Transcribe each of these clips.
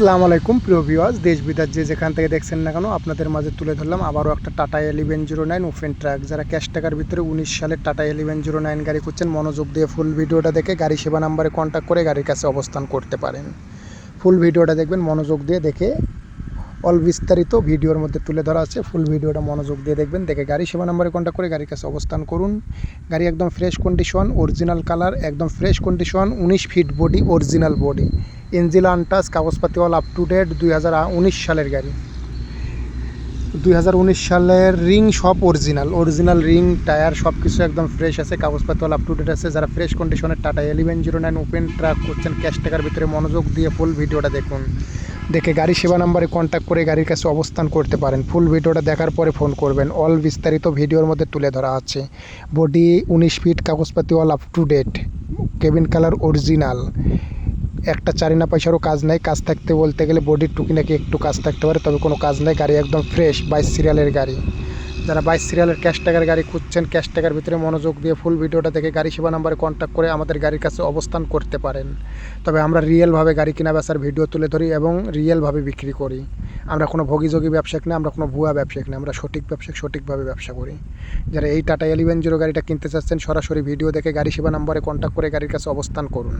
আসসালামু আলাইকুম, প্রিয় ভিউয়ার্স দেশ বিদেশ যে যেখান থেকে দেখছেন না কেন, আপনাদের মাঝে তুলে ধরলাম আবারও একটা Tata eleven zero nine open truck যারা ক্যাশ টাকার ভিতরে উনিশ সালের টাটা এলিভেন জিরো নাইন গাড়ি করছেন মনোযোগ দিয়ে ফুল ভিডিওটা দেখে গাড়ি সেবা নাম্বারে কন্ট্যাক্ট করে গাড়ির কাছে অবস্থান করতে পারেন। ফুল ভিডিওটা দেখবেন, মনোযোগ দিয়ে দেখে অল বিস্তারিত ভিডিওর মধ্যে তুলে ধরা আছে। ফুল ভিডিওটা মনোযোগ দিয়ে দেখবেন, দেখে গাড়ি সেবা নাম্বারে কন্ট্যাক্ট করে গাড়ির কাছে অবস্থান করুন। গাড়ি একদম ফ্রেশ কন্ডিশন অরিজিনাল কালার একদম ফ্রেশ কন্ডিশন উনিশ fit body original body engine untouched কাগজপাতি অল আপ টু ডেট দুই হাজার উনিশ সালের গাড়ি। দুই হাজার উনিশ সালের রিং সব অরিজিনাল অরিজিনাল রিং, টায়ার সব কিছু একদম ফ্রেশ আছে কাগজপাতি অল আপ টু ডেট আছে। যারা ফ্রেশ কন্ডিশনের Tata eleven zero nine open truck করছেন ক্যাশ টাকার ভিতরে মনোযোগ দিয়ে ফুল ভিডিওটা দেখুন। দেখে গাড়ি সেবা নাম্বারে কন্ট্যাক্ট করে গাড়ির কাছে অবস্থান করতে পারেন। ফুল ভিডিওটা দেখার পরে ফোন করবেন। অল বিস্তারিত ভিডিওর মধ্যে তুলে ধরা আছে। বডি উনিশ ফিট কাগজপাতি all up to date cabin colour original একটা চারিনা পয়সারও কাজ নাই, কাজ থাকতে বলতে গেলে বডির টুকি নাকি একটু কাজ থাকতে পারে, তবে কোনো কাজ নাই, গাড়ি একদম ফ্রেশ বাইশ সিরিয়ালের গাড়ি। যারা বাইশ সিরিয়ালের ক্যাশ টাকার গাড়ি খুঁজছেন ক্যাশ টাকার ভিতরে মনোযোগ দিয়ে ফুল ভিডিওটা দেখে গাড়ি সেবা নাম্বারে কন্ট্যাক্ট করে আমাদের গাড়ির কাছে অবস্থান করতে পারেন। তবে আমরা রিয়েলভাবে গাড়ি কেনা বেচার ভিডিও তুলে ধরি এবং রিয়েলভাবে বিক্রি করি। আমরা কোনো ভোগীযোগী ব্যবসায়িক না, আমরা কোনো ভুয়া ব্যবসায়িক না, আমরা সঠিক ব্যবসায়িক সঠিকভাবে ব্যবসা করি। যারা এই টাটা এলিভেন জিরো গাড়িটা কিনতে চাচ্ছেন, সরাসরি ভিডিও দেখে গাড়ি সেবা নাম্বারে কন্ট্যাক্ট করে গাড়ির কাছে অবস্থান করুন।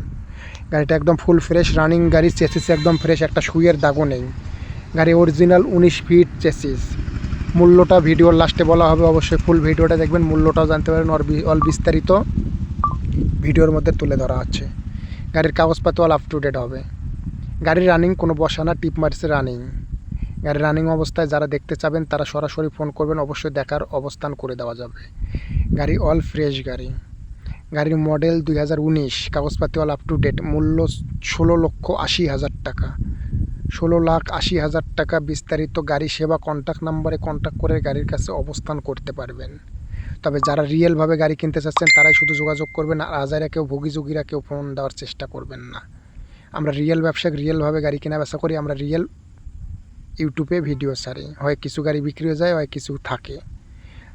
গাড়িটা একদম ফুল ফ্রেশ রানিং গাড়ি চেসিস একদম ফ্রেশ একটা সুইয়ের দাগও নেই। গাড়ি অরিজিনাল উনিশ ফিট চেসিস মূল্যটা ভিডিওর লাস্টে বলা হবে, অবশ্যই ফুল ভিডিওটা দেখবেন, মূল্যটাও জানতে পারেন অল বিস্তারিত ভিডিওর মধ্যে তুলে ধরা আছে। গাড়ির কাগজপাতি অল আপ টু ডেট হবে। গাড়ির রানিং কোনো বসা না, টিপ মারছে রানিং গাড়ির রানিং অবস্থায় যারা দেখতে চাবেন, তারা সরাসরি ফোন করবেন, অবশ্যই দেখার অবস্থান করে দেওয়া যাবে। গাড়ি অল ফ্রেশ গাড়ি। গাড়ির মডেল দুই হাজার উনিশ কাগজপাতি অল আপ টু ডেট মূল্য ষোলো লক্ষ আশি হাজার টাকা। ষোলো লাখ আশি হাজার টাকা বিস্তারিত গাড়ি সেবা কন্ট্যাক্ট নাম্বারে কন্ট্যাক্ট করে গাড়ির কাছে অবস্থান করতে পারবেন। তবে যারা রিয়েলভাবে গাড়ি কিনতে চাচ্ছেন, তারাই শুধু যোগাযোগ করবেন আর আজারা কেউ ভোগীযোগীরা কেউ ফোন দেওয়ার চেষ্টা করবেন না। আমরা রিয়েল ব্যবসায়িক রিয়েলভাবে গাড়ি কেনা বেচা করি, আমরা রিয়েল ইউটিউবে ভিডিও ছাড়ি। হয় কিছু গাড়ি বিক্রি হয়ে যায়, হয় কিছু থাকে।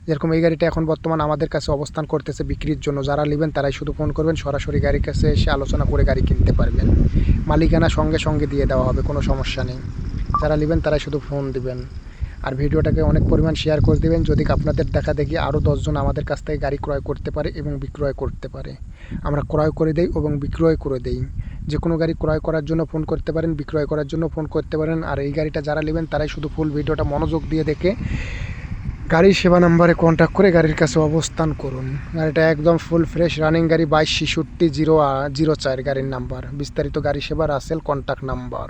যেরকম এই গাড়িটা এখন বর্তমান আমাদের কাছে অবস্থান করতেছে বিক্রির জন্য, যারা নেবেন তারাই শুধু ফোন করবেন, সরাসরি গাড়ির কাছে এসে আলোচনা করে গাড়ি কিনতে পারবেন। মালিকানা সঙ্গে সঙ্গে দিয়ে দেওয়া হবে, কোনো সমস্যা নেই। যারা নেবেন তারাই শুধু ফোন দিবেন। আর ভিডিওটাকে অনেক পরিমাণ শেয়ার করে দেবেন, যদি আপনাদের দেখা দেখি আরও দশজন আমাদের কাছ থেকে গাড়ি ক্রয় করতে পারে এবং বিক্রয় করতে পারে। আমরা ক্রয় করে দেই এবং বিক্রয় করে দেই। যে কোনো গাড়ি ক্রয় করার জন্য ফোন করতে পারেন, বিক্রয় করার জন্য ফোন করতে পারেন। আর এই গাড়িটা যারা নেবেন তারাই শুধু ফুল ভিডিওটা মনোযোগ দিয়ে দেখে গাড়ির সেবা নাম্বারে কন্ট্যাক্ট করে গাড়ির কাছে অবস্থান করুন। গাড়িটা একদম ফুল ফ্রেশ রানিং গাড়ি বাইশ ছেষট্টি জিরো জিরো চার গাড়ির নাম্বার। বিস্তারিত গাড়ি সেবা রাসেল কন্ট্যাক্ট নাম্বার।